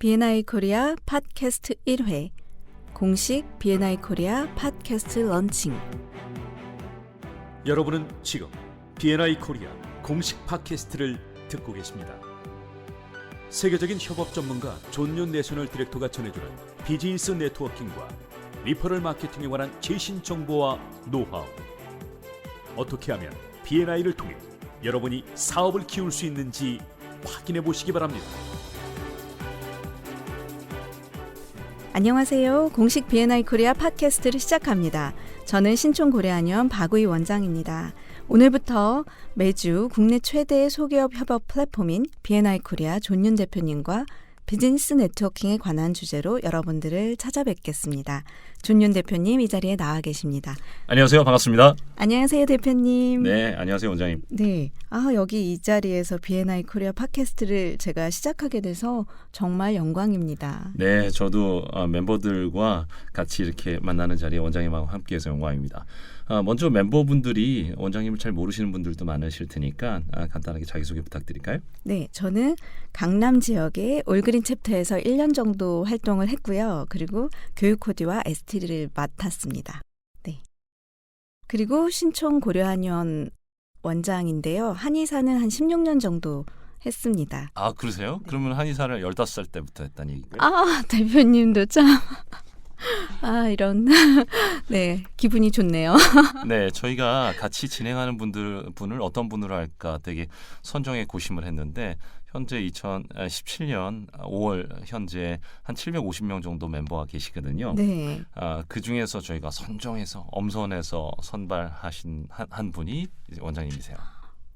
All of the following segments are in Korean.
B&I 코리아 팟캐스트 1회 공식 B&I 코리아 팟캐스트 런칭 여러분은 지금 B&I 코리아 공식 팟캐스트를 듣고 계십니다. 세계적인 협업 전문가 존윤 내셔널 디렉터가 전해주는 비즈니스 네트워킹과 리퍼럴 마케팅에 관한 최신 정보와 노하우. 어떻게 하면 B&I를 통해 여러분이 사업을 키울 수 있는지 확인해 보시기 바랍니다. 안녕하세요. 공식 B&I 코리아 팟캐스트를 시작합니다. 저는 신촌 고려한의원 박우희 원장입니다. 오늘부터 매주 국내 최대의 소기업 협업 플랫폼인 B&I 코리아 존윤 대표님과 비즈니스 네트워킹에 관한 주제로 여러분들을 찾아뵙겠습니다. 존윤 대표님 이 자리에 나와 계십니다. 안녕하세요. 반갑습니다. 안녕하세요, 대표님. 네, 안녕하세요, 원장님. 네. 아, 여기 이 자리에서 B&I 코리아 팟캐스트를 제가 시작하게 돼서 정말 영광입니다. 네, 저도 어, 멤버들과 같이 이렇게 만나는 자리에 원장님하고 함께해서 영광입니다. 아, 먼저 멤버분들이 원장님을 잘 모르시는 분들도 많으실 테니까 아, 간단하게 자기소개 부탁드릴까요? 네, 저는 강남 지역의 올그린 챕터에서 1년 정도 활동을 했고요. 그리고 교육 코디와 ST를 맡았습니다. 네. 그리고 신촌 고려한의원 원장인데요. 한의사는 한 16년 정도 했습니다. 아, 그러세요? 그러면 한의사를 15살 때부터 했다는 얘기인가요? 아, 대표님도 참. 아, 이런. 네, 기분이 좋네요. 네, 저희가 같이 진행하는 분들 분을 어떤 분으로 할까 되게 선정에 고심을 했는데 현재 2017년 5월 현재 한 750명 정도 멤버가 계시거든요. 네. 아, 그 중에서 저희가 선정해서 엄선해서 선발하신 한, 한 분이 원장님이세요.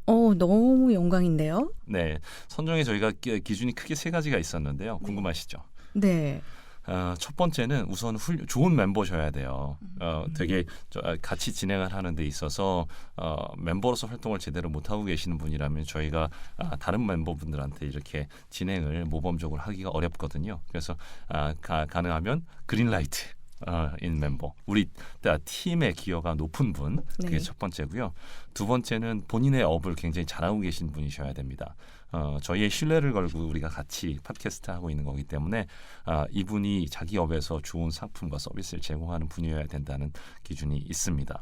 어, 너무 영광인데요. 네, 선정에 저희가 기- 기준이 크게 세 가지가 있었는데요. 궁금하시죠? 네. 어, 첫 번째는 우선 훌, 좋은 멤버셔야 돼요. 어, 되게 저, 아, 같이 진행을 하는 데 있어서 어, 멤버로서 활동을 제대로 못 하고 계시는 분이라면 저희가 아, 다른 멤버분들한테 이렇게 진행을 모범적으로 하기가 어렵거든요. 그래서 아, 가, 가능하면 그린라이트. 어, 인 멤버 우리 다 팀의 기여가 높은 분 그게 네. 첫 번째고요 두 번째는 본인의 업을 굉장히 잘하고 계신 분이셔야 됩니다 어, 저희의 신뢰를 걸고 우리가 같이 팟캐스트 하고 있는 거기 때문에 아, 이분이 자기 업에서 좋은 상품과 서비스를 제공하는 분이어야 된다는 기준이 있습니다.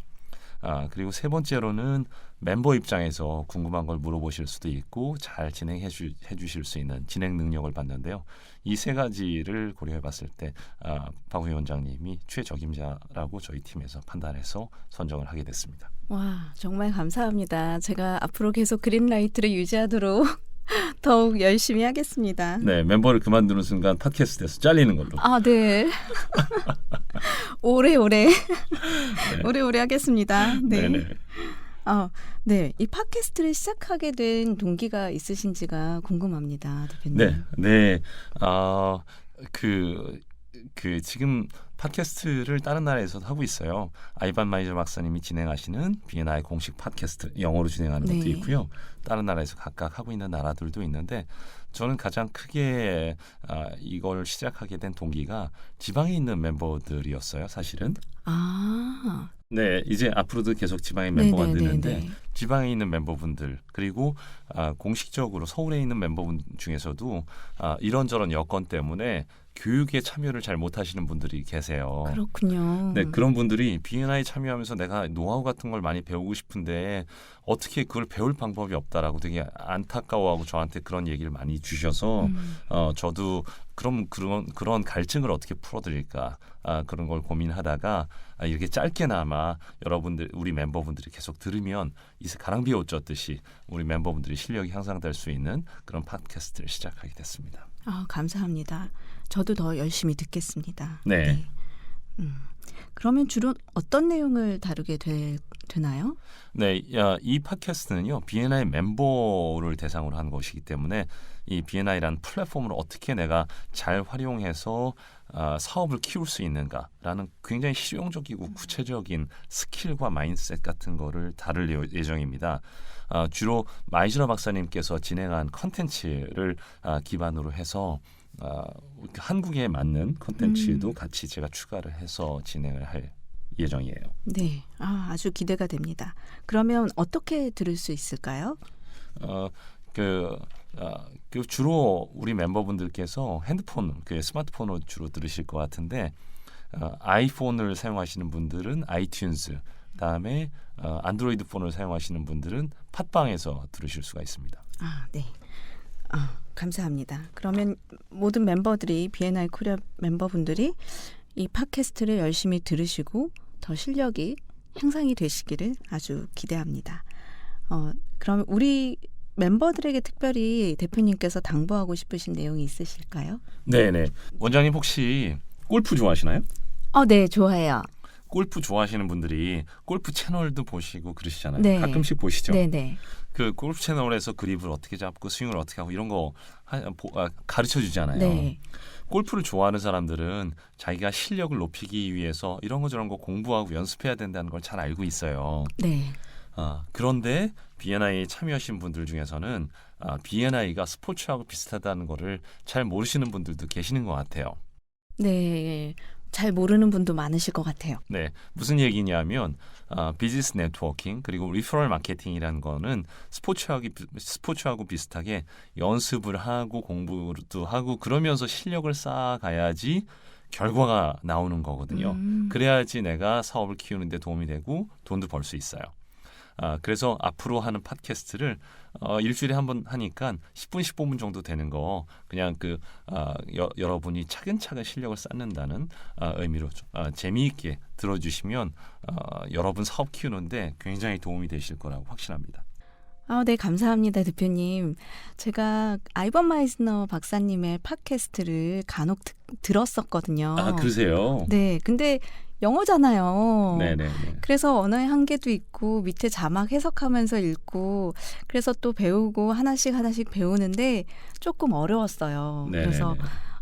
아, 그리고 세 번째로는 멤버 입장에서 궁금한 걸 물어보실 수도 있고 잘 진행해 주, 해주실 수 있는 진행 능력을 봤는데요. 이 세 가지를 고려해 봤을 때 아, 박우희 원장님이 최적임자라고 저희 팀에서 판단해서 선정을 하게 됐습니다. 와, 정말 감사합니다. 제가 앞으로 계속 그린라이트를 유지하도록 더욱 열심히 하겠습니다. 네, 멤버를 그만두는 순간 팟캐스트에서 잘리는 걸로. 아, 네. 오래오래 오래오래 하겠습니다. 네. 네네. 아, 네. 이 팟캐스트를 시작하게 된 동기가 있으신지가 궁금합니다, 대표님. 네, 네. 아, 그, 그 지금 팟캐스트를 다른 나라에서도 하고 있어요. 아이반 마이저 박사님이 진행하시는 B&I 공식 팟캐스트 영어로 진행하는 것도 네. 있고요. 다른 나라에서 각각 하고 있는 나라들도 있는데 저는 가장 크게 아, 이걸 시작하게 된 동기가 지방에 있는 멤버들이었어요. 사실은. 아, 네, 이제 앞으로도 계속 지방에 멤버가 네네네네. 되는데 지방에 있는 멤버분들 그리고 아, 공식적으로 서울에 있는 멤버분 중에서도 아, 이런저런 여건 때문에 교육에 참여를 잘 못하시는 분들이 계세요. 그렇군요. 네, 그런 분들이 B&I 참여하면서 내가 노하우 같은 걸 많이 배우고 싶은데 어떻게 그걸 배울 방법이 없다라고 되게 안타까워하고 저한테 그런 얘기를 많이 주셔서 음, 어 저도 그럼 그런 그런 갈증을 어떻게 풀어드릴까 아, 그런 걸 고민하다가 아, 이렇게 짧게나마 여러분들 우리 멤버분들이 계속 들으면 이제 가랑비에 옷 젖듯이 우리 멤버분들이 실력이 향상될 수 있는 그런 팟캐스트를 시작하게 됐습니다. 아, 감사합니다. 저도 더 열심히 듣겠습니다. 네. 음. 그러면 주로 어떤 내용을 다루게 되, 되나요? 네, 야, 이 팟캐스트는요 B&I 멤버를 대상으로 한 것이기 때문에 이 B&I라는 플랫폼을 어떻게 내가 잘 활용해서 아, 사업을 키울 수 있는가라는 굉장히 실용적이고 구체적인 스킬과 마인드셋 같은 거를 다룰 예- 예정입니다. 아, 주로 마이즈러 박사님께서 진행한 컨텐츠를 아, 기반으로 해서 아, 한국에 맞는 컨텐츠도 음. 같이 제가 추가를 해서 진행을 할 예정이에요. 네. 아, 아주 기대가 됩니다. 그러면 어떻게 들을 수 있을까요? 어, 그 어, 그 주로 우리 멤버분들께서 핸드폰, 그 스마트폰으로 주로 들으실 것 같은데 어, 아이폰을 사용하시는 분들은 아이튠즈, 다음에 어, 안드로이드 폰을 사용하시는 분들은 팟빵에서 들으실 수가 있습니다. 아, 네. 아, 감사합니다. 그러면 모든 멤버들이 BNI 코리아 멤버분들이 이 팟캐스트를 열심히 들으시고 더 실력이 향상이 되시기를 아주 기대합니다. 어, 그럼 우리 멤버들에게 특별히 대표님께서 당부하고 싶으신 내용이 있으실까요? 네네. 원장님 혹시 골프 좋아하시나요? 어, 네, 좋아해요. 골프 좋아하시는 분들이 골프 채널도 보시고 그러시잖아요. 네. 가끔씩 보시죠. 네, 네. 그 골프 채널에서 그립을 어떻게 잡고 스윙을 어떻게 하고 이런 거 하- 보- 아, 가르쳐 주잖아요. 네. 골프를 좋아하는 사람들은 자기가 실력을 높이기 위해서 이런 거 저런 거 공부하고 연습해야 된다는 걸 잘 알고 있어요. 네. 아, 그런데 B&I에 참여하신 분들 중에서는 아, B&I가 스포츠하고 비슷하다는 거를 잘 모르시는 분들도 계시는 것 같아요. 네. 잘 모르는 분도 많으실 것 같아요. 네, 무슨 얘기냐면 아, 비즈니스 네트워킹 그리고 리퍼럴 마케팅이라는 거는 스포츠하고 비- 스포츠하고 비슷하게 연습을 하고 공부도 하고 그러면서 실력을 쌓아가야지 결과가 나오는 거거든요. 음. 그래야지 내가 사업을 키우는데 도움이 되고 돈도 벌 수 있어요. 아, 그래서 앞으로 하는 팟캐스트를 어, 일주일에 한 번 하니까 10분, 15분 정도 되는 거 그냥 그 아, 여, 여러분이 차근차근 실력을 쌓는다는 아, 의미로 좀, 아, 재미있게 들어주시면 아, 여러분 사업 키우는데 굉장히 도움이 되실 거라고 확신합니다. 아, 네, 감사합니다, 대표님. 제가 아이번 마이스너 박사님의 팟캐스트를 간혹 듣- 들었었거든요. 아 그러세요? 네, 근데 영어잖아요. 네네. 그래서 언어의 한계도 있고 밑에 자막 해석하면서 읽고 그래서 또 배우고 하나씩 하나씩 배우는데 조금 어려웠어요. 그래서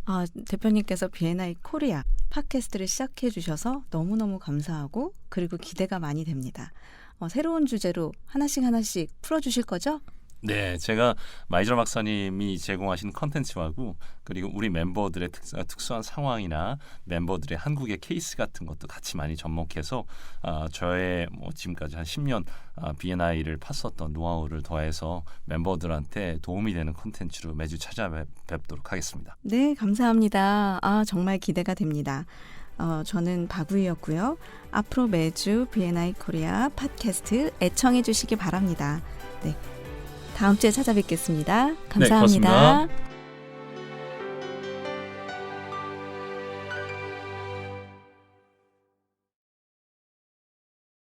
아, 대표님께서 B&I 코리아 팟캐스트를 시작해 주셔서 너무너무 감사하고 그리고 기대가 많이 됩니다. 어, 새로운 주제로 하나씩 하나씩 풀어 주실 거죠? 네, 제가 마이저 박사님이 제공하신 컨텐츠하고 그리고 우리 멤버들의 특, 특수한 상황이나 멤버들의 한국의 케이스 같은 것도 같이 많이 접목해서 아, 저의 뭐 지금까지 한 10년 아, B&I를 팠었던 노하우를 더해서 멤버들한테 도움이 되는 컨텐츠로 매주 찾아뵙도록 하겠습니다. 네, 감사합니다. 아, 정말 기대가 됩니다. 어, 저는 바구이였고요. 앞으로 매주 B&I 코리아 팟캐스트 애청해 주시기 바랍니다. 네. 다음 주에 찾아뵙겠습니다 감사합니다. 고맙습니다.